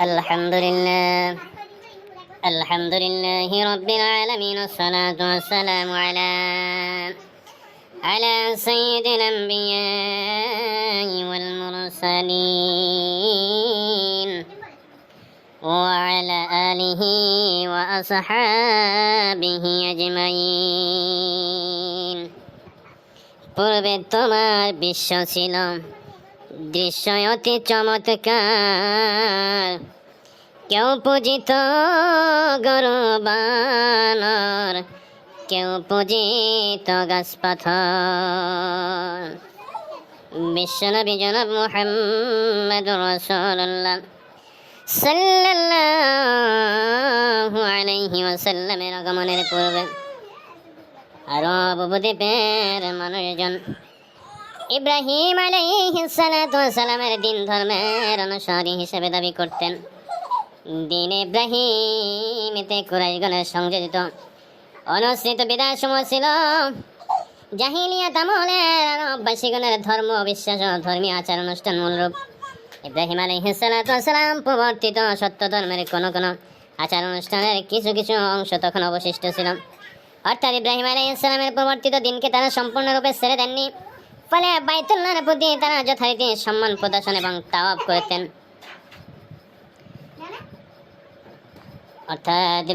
الحمد لله الحمد لله رب العالمين والصلاة والسلام على على سيد الأنبياء والمرسلين وعلى آله وأصحابه أجمعين পূর্বে তোমার বিশ্ব ছিল দৃশ্য অতি চমৎকার। কেউ পূজিত গরু বানর কেউ পূজিত গাছ পাথর বিশ্বনবী জনাব মুহাম্মদ রসুল্লাহ সাল্লাল্লাহু আলাইহি ওয়াসাল্লামের আগমনের পূর্বে আরব উপদ্বীপের মানুষজন ইব্রাহিম আলাইহিস সালাতু সালামের দিন ধর্মের অনুসারী হিসেবে দাবি করতেন। দিন ইব্রাহিম এতে কুরাইশগণের সংযোজিত অনুসৃত বিদায় সময় ছিল জাহিলিয়াত আমলের আরববাসীগণের ধর্ম, বিশ্বাস ধর্মীয় আচার অনুষ্ঠান মূলরূপ। ইব্রাহিম আলাইহিস সালাতু সালাম প্রবর্তিত সত্য ধর্মের কোন কোন আচার অনুষ্ঠানের কিছু কিছু অংশ তখন অবশিষ্ট ছিল। অর্থাৎ ইব্রাহিম আলাইহিসসালামের প্রবর্তিত দিনকে তারা সম্পূর্ণরূপে ছেড়ে দেননি। ফলে বাইতুল্লাহর প্রতি তারা যথারীতি সম্মান প্রদর্শন এবং তাওয়াব করতেন। অর্থাৎ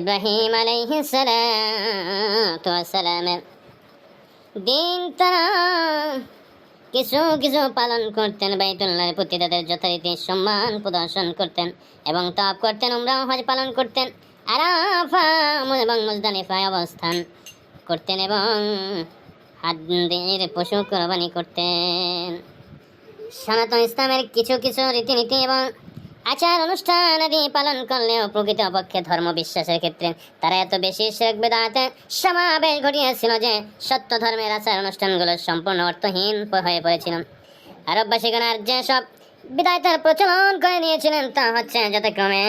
দিন তারা কিছু কিছু পালন করতেন প্রতি তাদের সম্মান প্রদর্শন করতেন এবং তাপ করতেন হজ পালন করতেন আরাফা এবং মুজদালিফায় অবস্থান করতেন এবং হাদ্দের পশু কোরবানি করতেন। সনাতন ইসলামের কিছু কিছু রীতিনীতি এবং আচার অনুষ্ঠান আদি পালন করলেও প্রকৃত অপক্ষে ধর্ম বিশ্বাসের ক্ষেত্রে তারা এত বেশি শেখ বেদাতে সমাবেশ ঘটিয়েছিল যে সত্য ধর্মের আচার অনুষ্ঠানগুলো সম্পূর্ণ অর্থহীন হয়ে পড়েছিল। আরববাসীগণ আর যেসব বিদায়তার প্রচলন করে নিয়েছিলেন তা হচ্ছে যথাক্রমে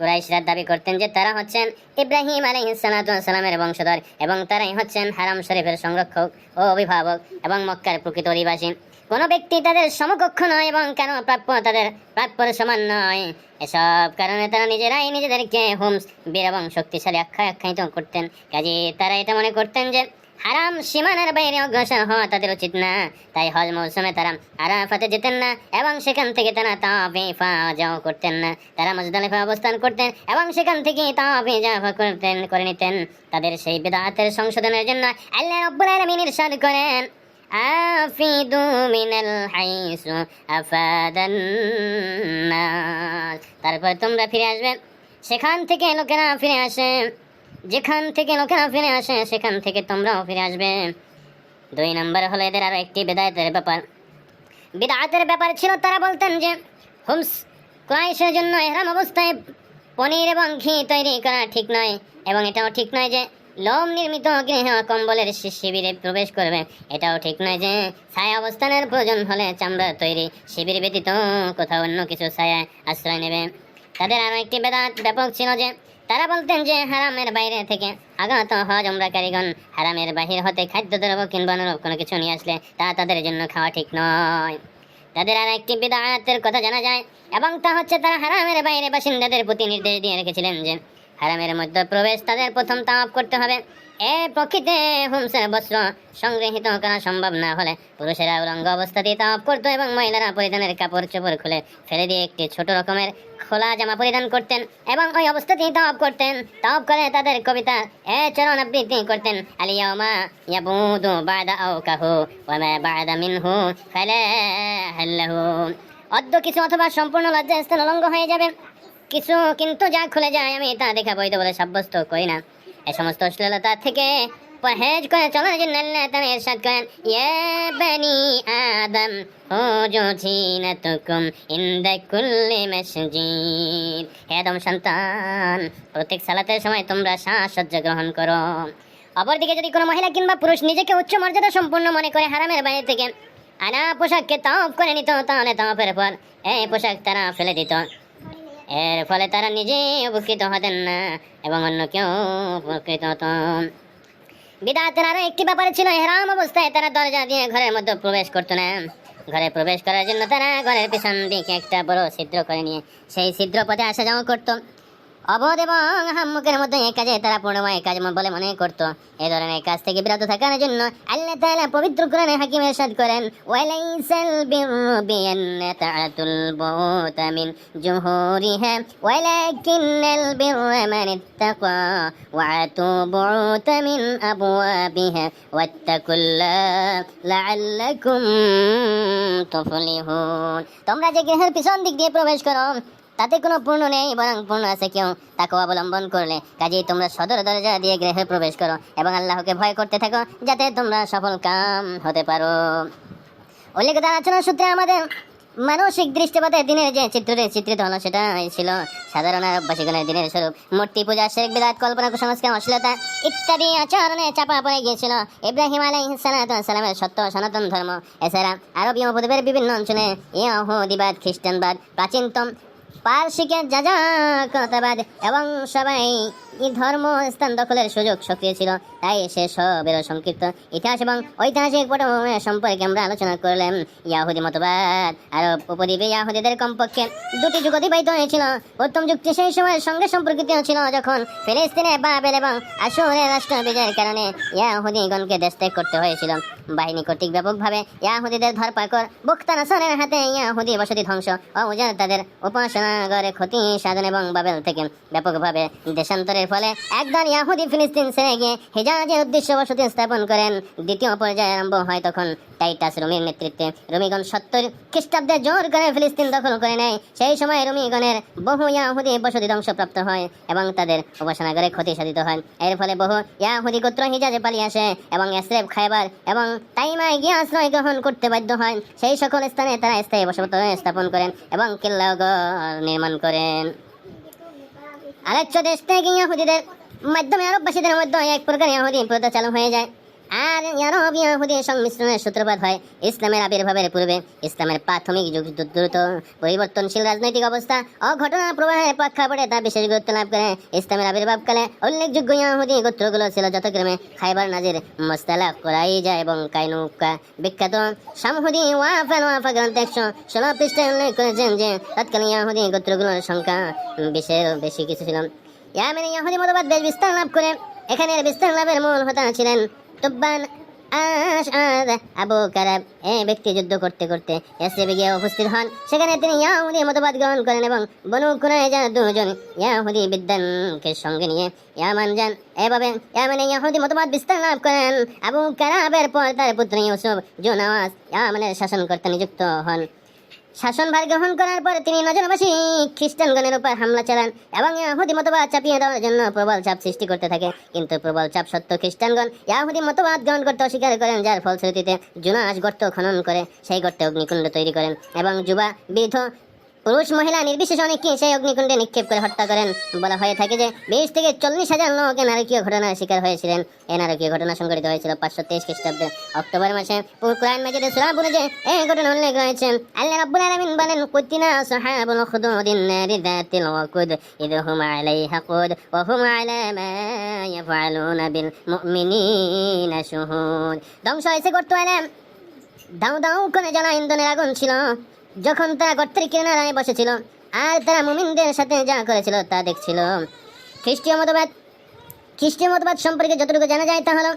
কুরাইশরা দাবি করতেন যে তারা হচ্ছেন ইব্রাহিম আলাইহিসসালামের বংশধর এবং তারাই হচ্ছেন হারাম শরীফের সংরক্ষক ও অভিভাবক এবং মক্কার প্রকৃত অধিবাসী। কোনো ব্যক্তি তাদের সমকক্ষ নয় এবং কেন প্রাপ্য তাদের প্রাপ্যর সমান নয়? এসব কারণে তারা নিজেরাই নিজেদেরকে হোমস বীর এবং শক্তিশালী আখ্যায় আখ্যায়িত করতেন। কাজে তারা এটা মনে করতেন যে হারাম সীমানার বাইরে অগ্রসর হওয়া তাদের উচিত না। তাই হজ মৌসুমে তারা আরাফাতে যেতেন না এবং সেখান থেকে তারা তাওয়াফা যাও করতেন না। তারা মজদালিফা অবস্থান করতেন এবং সেখান থেকে তাওয়াফে যাওয়া করতেন, করে নিতেন। তাদের সেই বিদাতের সংশোধনের জন্য আল্লাহ রব্বুল ইরশাদ করেন তারপর তোমরা ফিরে আসবে। সেখান থেকে লোকেরা ফিরে আসে। যেখান থেকে লোকেরা ফিরে আসে, সেখান থেকে তোমরাও ফিরে আসবে। দুই নম্বর হলো এদের আরও একটি বেদায়তের ব্যাপার। বিদাতের ব্যাপার ছিল, তারা বলতেন যে, হোমস, ক্রাইশের জন্য এহরাম অবস্থায় পনির এবং ঘি তৈরি করা ঠিক নয়, এবং এটাও ঠিক নয় যে, লোম নির্মিত গৃহ কম্বলের শিবিরে প্রবেশ করবে। এটাও ঠিক নয় যে, ছায়া অবস্থানের প্রয়োজন হলে চামড়া তৈরি শিবির ব্যতীত কোথাও অন্য কিছু ছায়ায় আশ্রয় নেবে। তাদের আরও একটি বেদাত ব্যাপক ছিল যে তারা বলতেন যে হারামের বাইরে থেকে আগত হজ আমরা কারিগণ হারামের বাহির হতে খাদ্যদ্রব্য কিংবা অনুরূপ কোনো কিছু নিয়ে আসলে তা তাদের জন্য খাওয়া ঠিক নয়। তাদের আর একটি বিদায়াতের কথা জানা যায় এবং তা হচ্ছে তারা হারামের বাইরে বাসিন্দাদের প্রতি নির্দেশ দিয়ে রেখেছিলেন যে হারামের মধ্যে প্রবেশ তাদের প্রথম তাপ করতে হবে। এ প্রকৃতে হোমসের বস্ত্র সংগৃহীত করা সম্ভব না হলে পুরুষেরা উলঙ্গ অবস্থাতেই তাপ করতো এবং মহিলারা পরিধানের কাপড় চোপড় খুলে ফেলে দিয়ে একটি ছোট রকমের খোলা জামা পরিধান করতেন এবং ওই অবস্থাতেই তাপ করতেন। তাপ করে তাদের কবিতা এ চরণ আবৃত্তি করতেন। ওয়া মা অদ্য কিছু অথবা সম্পূর্ণ লজ্জাস্থান উলঙ্গ হয়ে যাবে। কিছু কিন্তু যা খুলে যায়, আমি তা দেখা বৈধ বলে সাব্যস্ত করি না। এ সমস্ত অশ্লীলতা থেকে পরহেজ করে চলার জন্য আল্লাহ তাআলা ইরশাদ করেন। ইয়া আদম ইনদা কুল্লি হে আদম সন্তান, প্রত্যেক সালাতের সময় তোমরা সাজসজ্জা গ্রহণ করো। অপরদিকে যদি কোনো মহিলা কিংবা পুরুষ নিজেকে উচ্চ মর্যাদা সম্পন্ন মনে করে হারামের বাইরে থেকে আনা পোশাককে তাপ করে নিত, তাহলে তাপের পর এই পোশাক তারা ফেলে দিত। এর ফলে তারা নিজে উপকৃত হতেন না, এবং অন্য কেউ উপকৃত হতো। বিদাতের আরও একটি ব্যাপারে ছিল হেরাম অবস্থায় তারা দরজা দিয়ে ঘরের মধ্যে প্রবেশ করতো না। ঘরে প্রবেশ করার জন্য তারা ঘরের পিছন দিকে একটা বড় ছিদ্র করে নিয়ে, সেই ছিদ্র পথে আসা যাওয়া করতো। অবোধ এবং হাম্মুকের মধ্যে এই কাজে তারা পূর্ণময় কাজ বলে মনে করতো। এই ধরনের কাজ থেকে বিরত থাকার জন্য আল্লাহ তাআলা পবিত্র কোরআনে হাকিম ইরশাদ করেন, ওয়ালাইসাল বিররু বিআন্না তাআতুল বুতা মিন জুহুরিহা, ওয়ালাকিন্নাল বিররা মান ইত্তাকা ওয়াতু বুতা আবওয়াবিহা ওয়াত্তাকুল্লাহ লাআল্লাকুম তুফলিহুন। তোমরা যে গৃহের পিছন দিক দিয়ে প্রবেশ করো তাতে কোনো পূর্ণ নেই, বরং পূর্ণ আছে কেউ। তাকে অবলম্বন করলে। কাজেই তোমরা সদর দরজা দিয়ে গৃহে প্রবেশ করো এবং আল্লাহকে ভয় করতে থাকো, যাতে তোমরা সফল কাম হতে পারো। উল্লেখিত আলোচনা সূত্রে আমাদের মানসিক দৃষ্টিপাতে দিনের যে চিত্রটি চিত্রিত হলো সেটা ছিল সাধারণ আরববাসীগণের দিনের স্বরূপ। মূর্তি পূজা, শেখ বিরাট কল্পনা, কুসংস্কার, অশ্লীলতা ইত্যাদি আচরণে চাপা পড়ে গিয়েছিল। ইব্রাহিম আলাইসালামের সত্য সনাতন ধর্ম। এছাড়া আরবীয় উপদ্বীপের বিভিন্ন অঞ্চলে ইহুদিবাদ, খ্রিস্টানবাদ, প্রাচীনতম পার্শ্বিকের যাজাকতাবাদ এবং সবাই ধর্ম স্থান দখলের সুযোগ সক্রিয় ছিল, তাই সে সবের সংক্ষিপ্ত ইতিহাস এবং ঐতিহাসিক পটভূমি সম্পর্কে আমরা আলোচনা করলাম। ইয়াহুদি মতবাদ আর উপদ্বীপে ইয়াহুদিদের কমপক্ষে দুটি যুগ অতিবাহিত হয়েছিল। উত্তম যুক্তি সেই সময়ের সঙ্গে সম্পর্কিত ছিল, যখন ফিলিস্তিনে বাবেল এবং আসুরের রাষ্ট্র বিজয়ের কারণে ইয়াহুদিগণকে দেশ ত্যাগ করতে হয়েছিল। বাহিনী কর্তৃক ব্যাপকভাবে ইয়াহুদিদের ধরপাকড়, বুক্তা নাসরের হাতে ইয়াহুদি বসতি ধ্বংস ও উজার তাদের উপাসনাগরে ক্ষতি সাধন এবং বাবেল থেকে ব্যাপকভাবে দেশান্তরের ফলে একদল ইয়াহুদি ফিলিস্তিন ছেড়ে গিয়ে হিজাজের উদ্দেশ্য বসতি স্থাপন করেন। দ্বিতীয় পর্যায়ে আরম্ভ হয় তখন টাইটাস রুমির নেতৃত্বে। রুমিগণ সত্তর খ্রিস্টাব্দে জোর করে ফিলিস্তিন দখল করে নেয়। সেই সময় রুমিগণের বহু ইয়াহুদি বসতি ধ্বংসপ্রাপ্ত হয় এবং তাদের উপাসনাগরে ক্ষতি সাধিত হয়। এর ফলে বহু ইয়াহুদি গোত্র হিজাজে পালিয়ে আসে এবং এসরেফ খাইবার এবং তাইমায় গিয়ে আশ্রয় গ্রহণ করতে বাধ্য হয়। সেই সকল স্থানে তারা স্থায়ী বসবাস স্থাপন করেন এবং কিল্লাগর নির্মাণ করেন। আলোচ্য দেশ থেকে ইহুদিদের মাধ্যমে আরববাসীদের মধ্যে এক প্রকার ইহুদি প্রথা চালু হয়ে যায়। আর আরব ইয়াহুদি সংমিশ্রণের সূত্রপাত হয়। ইসলামের আবির্ভাবের পূর্বে ইসলামের প্রাথমিক যুগ দ্রুত পরিবর্তনশীল রাজনৈতিক অবস্থা ও ঘটনা প্রবাহের প্রেক্ষাপটে তা বিশেষ গুরুত্ব লাভ করে। ইসলামের আবির্ভাবকালে উল্লেখযোগ্য ইয়াহুদি গোত্রগুলো ছিল যথাক্রমে খাইবার নাজির, মোস্তালাফ, করাইজা এবং কাইনুকা। বিখ্যাত সামহুদি ওয়াফান ওয়াফা গ্রন্থ একশো ষোলো পৃষ্ঠায় উল্লেখ করেছেন যে, তৎকালীন ইয়াহুদি গোত্রগুলোর সংখ্যা বিশের বেশি কিছু ছিল। ইয়ামেনে ইয়াহুদি মতবাদ বেশ বিস্তার লাভ করে। এখানে বিস্তার লাভের মূল হোতা ছিলেন তুব্বান আশআদ আবু কারাব এই ব্যক্তি যুদ্ধ করতে করতে ইয়াসরিবে গিয়ে উপস্থিত হন। সেখানে তিনি ইয়াহুদি মতবাদ গ্রহণ করেন এবং বনু কুরাইজা দুজন ইয়াহুদি বিদ্যানকে সঙ্গে নিয়ে ইয়ামান যান। এভাবে ইয়ামানে ইয়াহুদি মতবাদ বিস্তার লাভ করেন। আবু কারাবের পর তার পুত্র ইউসুফ জোনাওয়াজ ইয়ামানের শাসনকর্তা নিযুক্ত হন। শাসনভার গ্রহণ করার পর তিনি নজরবাসী খ্রিস্টানগণের উপর হামলা চালান এবং ইয়াহুদি মতবাদ চাপিয়ে দেওয়ার জন্য প্রবল চাপ সৃষ্টি করতে থাকে। কিন্তু প্রবল চাপ সত্ত্বেও খ্রিস্টানগণ ইয়াহুদি মতবাদ গ্রহণ করতে অস্বীকার করেন, যার ফলশ্রুতিতে জুনাস গর্ত খনন করে সেই গর্তে অগ্নিকুণ্ড তৈরি করেন এবং যুবা বৃদ্ধ পুরুষ মহিলা নির্বিশেষে অনেককে সেই অগ্নিকুণ্ডে নিক্ষেপ করে হত্যা করেন। বলা হয়ে থাকে যে বিশ থেকে চল্লিশ হাজার লোক এ নারকীয় ঘটনার শিকার হয়েছিলেন। এ নারকীয় ঘটনা সংঘটিত হয়েছিল পাঁচশো তেইশ খ্রিস্টাব্দে। অক্টোবর মাসে কোরআন মাজিদে সূরা বুরুজে এই ঘটনা উল্লেখ আল্লাহ বলেন, কুতিনা খুদুদিন ইদ হুম হুম শুহুদ। ধ্বংস করতে দাউ দাউ করে জ্বালা ইন্ধনের আগুন ছিল। যখন তারা গর্তের কিনারায় বসেছিল আর তারা মুমিনদের সাথে যা করেছিল তা দেখছিল। খ্রিস্টীয় মতবাদ খ্রিস্টীয় মতবাদ সম্পর্কে যতটুকু জানা যায় তা হলো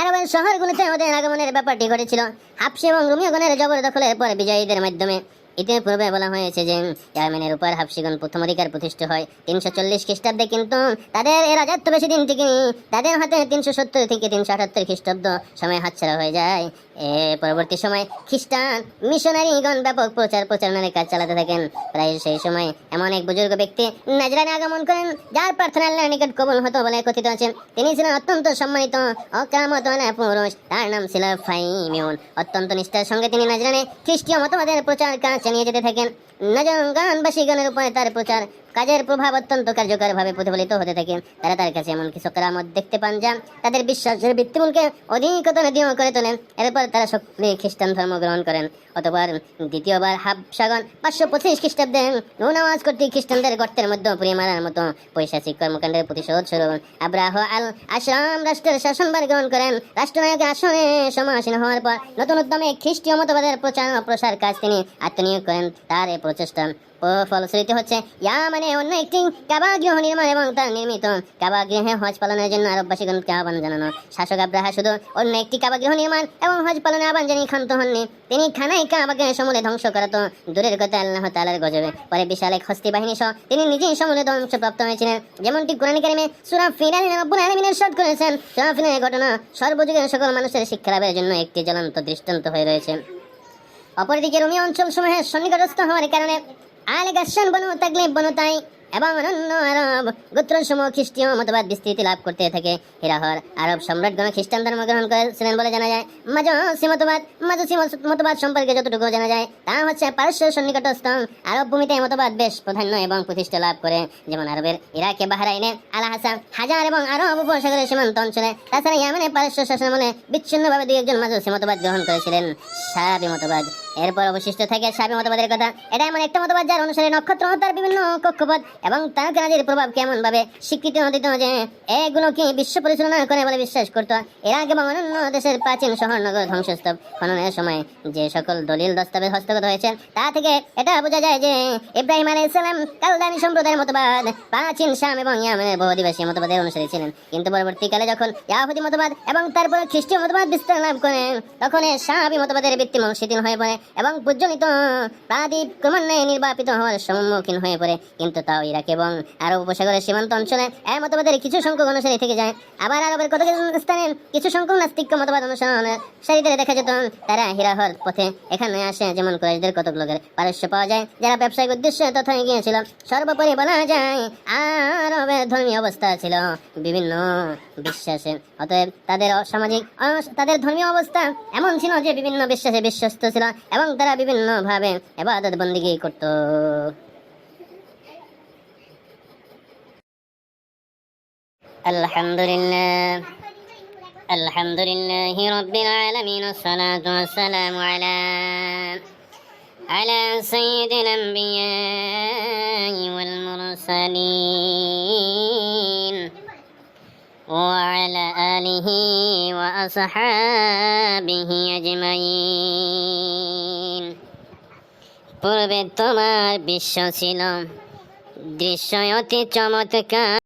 আরবের শহরগুলোতে ওদের আগমনের ব্যাপারটি ঘটেছিল। হাফসি এবং রুমিয়গণের জবরদখলের পর বিজয়ীদের মাধ্যমে। ইতিপূর্বে বলা হয়েছে যে ইয়ামেনের উপর হাফসিগণ প্রথম অধিকার প্রতিষ্ঠিত হয় তিনশো চল্লিশ খ্রিস্টাব্দে, কিন্তু তাদের এ রাজত্ব বেশি দিন থেকে তাদের হাতে তিনশো সত্তর থেকে তিনশো আটাত্তর খ্রিস্টাব্দ সময় হাতছাড়া হয়ে যায়। এ, পরবর্তী সময় খ্রিস্টান মিশনারিগণ ব্যাপক প্রচার প্রচারণার কাজ চালাতে থাকেন। প্রায় সেই সময় এমন এক বুজুর্গ ব্যক্তি নাজরানে আগমন করেন, যার প্রার্থনা আল্লাহর নিকট কবুল হতো বলে কথিত আছে। তিনি ছিলেন অত্যন্ত সম্মানিত অকামত পুরুষ, তার নাম ছিল ফাইমিউন। অত্যন্ত নিষ্ঠার সঙ্গে তিনি নাজরানে খ্রিস্টীয় মতবাদের প্রচার কাজ চালিয়ে যেতে থাকেন। নাজরানবাসীগণের উপরে তার প্রচার কাজের প্রভাব অত্যন্ত কার্যকরভাবে প্রতিফলিত হতে থাকে। তারা তার কাছে এমন কিছু কেরামত দেখতে পান যা তাদের বিশ্বাসের ভিত্তিমূলকে অধিকতর দৃঢ় করে তোলেন এরপর তারা সকলে খ্রিস্টান ধর্ম গ্রহণ করেন। অতবার দ্বিতীয়বার হাবসাগন পাঁচশো পঁচিশ খ্রিস্টাব্দে নৌনামাজ কর্তৃক খ্রিস্টানদের গর্তের মধ্যে পুড়িয়ে মারার মতো পৈশাচিক কর্মকাণ্ডের প্রতিশোধ স্বরূপ আব্রাহ আল আশরাম রাষ্ট্রের শাসনভার গ্রহণ করেন। রাষ্ট্রনায়ক আসনে সমাসীন হওয়ার পর নতুন উদ্যমে খ্রিস্টীয় মতবাদের প্রচার প্রসার কাজ তিনি আত্মনিয়োগ করেন। তার এই প্রচেষ্টা ও ফলশ্রুতি হচ্ছে, ইয়া মানে অন্য একটি কাবা গৃহ নির্মাণ এবং তার নির্মিত। কাবা গৃহে হজ পালনের জন্য আরববাসীগণকে আহ্বান জানানো? শাসক আব্রাহা শুধু, অন্য একটি কাবা গৃহ নির্মাণ এবং হজ পালনে আহ্বান জানিয়ে ক্ষান্ত হননি। তিনি খানাই কাবাকে সমূলে ধ্বংস করা তো দূরের কথা, আল্লাহ তাআলার গজবে। পরে বিশাল এক হস্তি বাহিনী সহ তিনি নিজেই সমূলে ধ্বংসপ্রাপ্ত হয়েছিলেন। যেমনটি কোরআন কারিমে সূরা ফিরানি রব্বুল আলামিন ইরশাদ করেছেন, সূরা ফিরানের ঘটনা সর্বযুগের সকল মানুষের শিক্ষা লাভের জন্য একটি জ্বলন্ত দৃষ্টান্ত হয়ে রয়েছে। অপরদিকে রোমিও অঞ্চল সমূহের সন্নিকটস্থ হওয়ার কারণে আলে গাসান বনু তাকলিফ বনু তাই এবং অন্যান্য আরব গোত্রসমূহ খ্রিস্টীয় মতবাদ বিস্তৃতি লাভ করতে থাকে হিরাহর আরব সম্রাটগণ খ্রিস্টান ধর্ম গ্রহণ করেছিলেন বলে জানা যায় মাজসি মতবাদ মাজসি মতবাদ সম্পর্কে যতটুকু জানা যায় তা হচ্ছে পারস্য সন্নিকটস্থ আরব ভূমিতে মতবাদ বেশ প্রাধান্য এবং প্রতিষ্ঠা লাভ করে যেমন আরবের ইরাকে বাহরাইনে আলা হাসান হাজার এবং আরব উপসাগরের সীমান্ত অঞ্চলে তাছাড়া ইয়ামেনে পারস্য শাসনামলে বিচ্ছিন্নভাবে দুই একজন মাজসি মতবাদ গ্রহণ করেছিলেন। সাবি মতবাদ এরপর অবশিষ্ট থাকে সাবি মতবাদের কথা। এটা এমন একটা মতবাদ যার অনুসারে নক্ষত্র ও তার বিভিন্ন কক্ষপথ এবং তারকারাজির প্রভাব কেমন ভাবে স্বীকৃতি দিত যে এগুলো কি বিশ্ব পরিচালনা করে বলে বিশ্বাস করত? ইরাক এবং অন্যান্য দেশের প্রাচীন শহর নগর ধ্বংসস্তব খননের সময় যে সকল দলিল দস্তাবেজ হস্তগত হয়েছে, তা থেকে এটা বোঝা যায় যে ইব্রাহিম আলাইহিস সালাম কালদানি সম্প্রদায়ের মতবাদ, প্রাচীন শাম এবং ইয়ামেনের বহু অধিবাসী মতবাদের অনুসারী ছিলেন। কিন্তু পরবর্তীকালে যখন ইয়াহুদি মতবাদ এবং তারপর খ্রিস্টীয় মতবাদ বিস্তার লাভ করেন তখন এই শাহাবি মতবাদের ভিত্তিমূল শিথিল হয়ে পড়ে। এবং প্রজ্বলিত প্রাদীপ ক্রমান্বয়ে নির্বাপিত হওয়ার সম্মুখীন হয়ে পড়ে। কিন্তু তাও ইরাক এবং আরব উপসাগরের সীমান্ত অঞ্চলে এই মতবাদের কিছু সংখ্যক অনুসারী থেকে যায়। আবার আরবের কত স্থানে কিছু সংখ্যক নাস্তিক মতবাদ অনুসরণের সারিতে দেখা যেত, তারা হিরাহর পথে এখানে আসে, যেমন কুরাইশদের কতক লোকের পারস্য পাওয়া যায়, যারা ব্যবসায়িক উদ্দেশ্যে তথা গিয়েছিল। সর্বোপরি বলা যায়, আরবের ধর্মীয় অবস্থা ছিল বিভিন্ন বিশ্বাসে। অতএব তাদের সামাজিক, তাদের ধর্মীয় অবস্থা এমন ছিল যে বিভিন্ন বিশ্বাসে বিশ্বস্ত ছিল এবং তারা বিভিন্ন ভাবে এবাদত বন্দিগি করত الحمد لله الحمد لله رب العالمين والصلاة والسلام على على سيد الأنبياء والمرسلين وعلى آله وأصحابه أجمعين পূর্বে তোমার বিশ্ব ছিল দৃশ্য অতি চমৎকার